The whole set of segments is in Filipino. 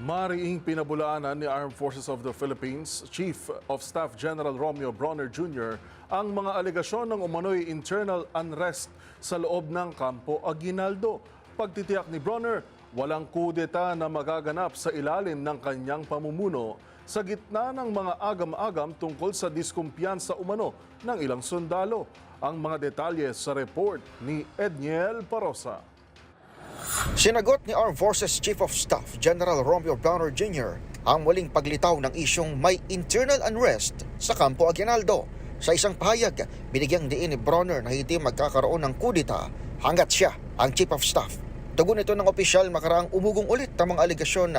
Mariing pinabulaanan ni Armed Forces of the Philippines Chief of Staff General Romeo Bronner Jr. ang mga alegasyon ng umano'y internal unrest sa loob ng Campo Aguinaldo. Pagtitiyak ni Bronner, walang kudeta na magaganap sa ilalim ng kanyang pamumuno sa gitna ng mga agam-agam tungkol sa diskumpiyansa umano ng ilang sundalo. Ang mga detalye sa report ni Edniel Parosa. Sinagot ni Armed Forces Chief of Staff General Romeo Browner Jr. ang muling paglitaw ng isyong may internal unrest sa Campo Aguinaldo. Sa isang pahayag, binigyang diin ni Bronner na hindi magkakaroon ng kudita hanggat siya ang Chief of Staff. Tugon ito ng opisyal makaraang umugong ulit ang mga aligasyon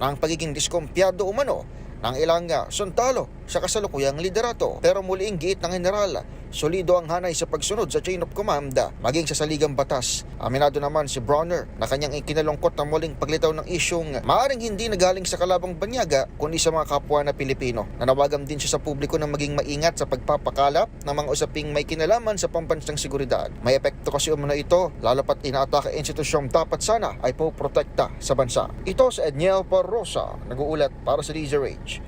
ng pagiging diskumpiyado umano ng ilang uh, suntalo sa kasalukuyang liderato. Pero muling giit ng general, solido ang hanay sa pagsunod sa chain of command maging sa saligang batas. Aminado naman si Bronner na kanyang ikinalungkot na muling paglitaw ng isyong maaring hindi nagaling sa kalabang banyaga kundi sa mga kapwa na Pilipino. Nanawagan din siya sa publiko na maging maingat sa pagpapakalap ng mga usaping may kinalaman sa pambansang seguridad. May epekto kasi umano ito lalo pat inaatake institusyong dapat sana ay poprotekta sa bansa. Ito sa Edniel Parrosa, nag-uulat para sa DZRH.